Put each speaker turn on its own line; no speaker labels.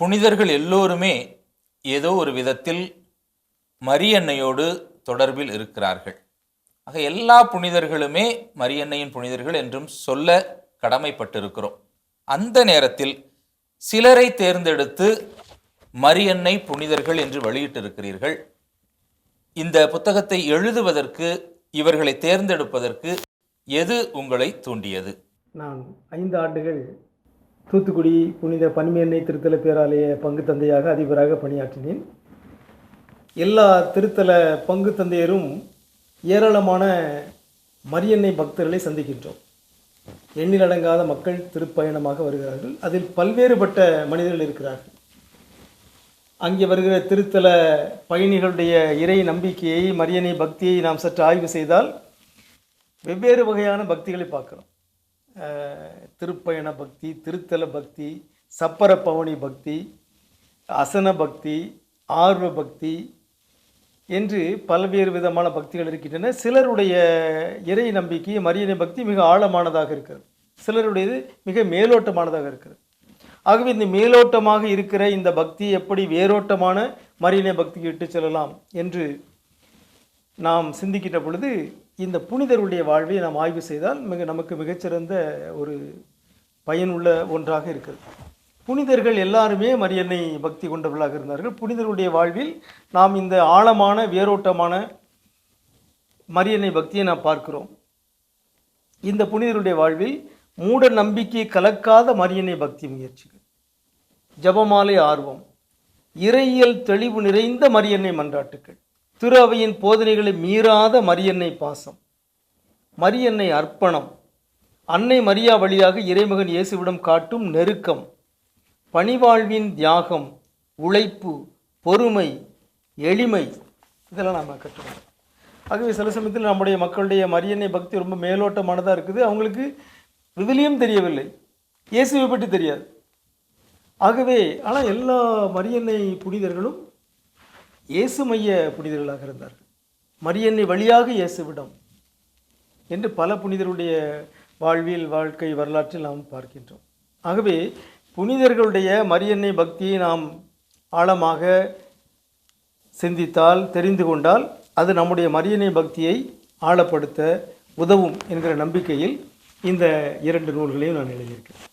புனிதர்கள் எல்லோருமே ஏதோ ஒரு விதத்தில் மரியன்னையோடு தொடர்பில் இருக்கிறார்கள். ஆக எல்லா புனிதர்களுமே மரியன்னையின் புனிதர்கள் என்றும் சொல்ல கடமைப்பட்டிருக்கிறோம். அந்த நேரத்தில் சிலரை தேர்ந்தெடுத்து மரியன்னை புனிதர்கள் என்று வெளியிட்டிருக்கிறீர்கள். இந்த புத்தகத்தை எழுதுவதற்கு இவர்களை தேர்ந்தெடுப்பதற்கு எது உங்களை தூண்டியது?
நான் ஐந்து ஆண்டுகள் தூத்துக்குடி புனித பனிமேன்னை திருத்தல பேராலய பங்கு தந்தையாக அதிபராக பணியாற்றினேன். எல்லா திருத்தல பங்கு தந்தையரும் ஏராளமான மரியன்னை பக்தர்களை சந்திக்கின்றோம். எண்ணிலடங்காத மக்கள் திருப்பயணமாக வருகிறார்கள். அதில் பல்வேறுபட்ட மனிதர்கள் இருக்கிறார்கள். அங்கே வருகிற திருத்தல பயணிகளுடைய இறை நம்பிக்கையை மரியனை பக்தியை நாம் சற்று ஆய்வு செய்தால் வெவ்வேறு வகையான பக்திகளை பார்க்குறோம். திருப்பயண பக்தி திருத்தல பக்தி சப்பர பவனி பக்தி அசன பக்தி ஆர்வ பக்தி என்று பல்வேறு விதமான பக்திகள் இருக்கின்றன. சிலருடைய இறை நம்பிக்கை மரியனை பக்தி மிக ஆழமானதாக இருக்கிறது. சிலருடையது மிக மேலோட்டமானதாக இருக்கிறது. ஆகவே இந்த மேலோட்டமாக இருக்கிற இந்த பக்தி எப்படி வேரோட்டமான மரியனை பக்திக்கு இட்டு செல்லலாம் என்று நாம் சிந்திக்கின்ற பொழுது இந்த புனிதருடைய வாழ்வை நாம் ஆய்வு செய்தால் மிக நமக்கு மிகச்சிறந்த ஒரு பயனுள்ள ஒன்றாக இருக்கிறது. புனிதர்கள் எல்லாருமே மரியன்னை பக்தி கொண்டவர்களாக இருந்தார்கள். புனிதருடைய வாழ்வில் நாம் இந்த ஆழமான வேரோட்டமான மரியன்னை பக்தியை நாம் பார்க்கிறோம். இந்த புனிதருடைய வாழ்வில் மூட நம்பிக்கை கலக்காத மரியன்னை பக்தி முயற்சிகள். ஜபமாலை ஆர்வம் இறையியல் தெளிவு நிறைந்த மரியன்னை மன்றாட்டுக்கள். திரு அவையின் போதனைகளை மீறாத மரியன்னை பாசம். மரியன்னை அர்ப்பணம். அன்னை மரியா வழியாக இறைமகன் இயேசுவிடம் காட்டும் நெருக்கம். பணிவாழ்வின் தியாகம் உழைப்பு பொறுமை எளிமை இதெல்லாம் நாம் கற்றுக்கணும். ஆகவே சில சமயத்தில் நம்முடைய மக்களுடைய மரியன்னை பக்தி ரொம்ப மேலோட்டமானதாக இருக்குது. அவங்களுக்கு விவிலியம் தெரியவில்லை. இயேசுவை பற்றி தெரியாது. ஆகவே ஆனால் எல்லா மரியன்னை புனிதர்களும் இயேசு மைய புனிதர்களாக இருந்தார்கள். மரியன்னை வழியாக இயேசுவிடம் என்று பல புனிதருடைய வாழ்வியல் வாழ்க்கை வரலாற்றில் நாம் பார்க்கின்றோம். ஆகவே புனிதர்களுடைய மரியன்னை பக்தியை நாம் ஆழமாக சிந்தித்தால் தெரிந்து கொண்டால் அது நம்முடைய மரியன்னை பக்தியை ஆழப்படுத்த உதவும் என்கிற நம்பிக்கையில் இந்த இரண்டு நூல்களையும் நான் எழுதியிருக்கேன்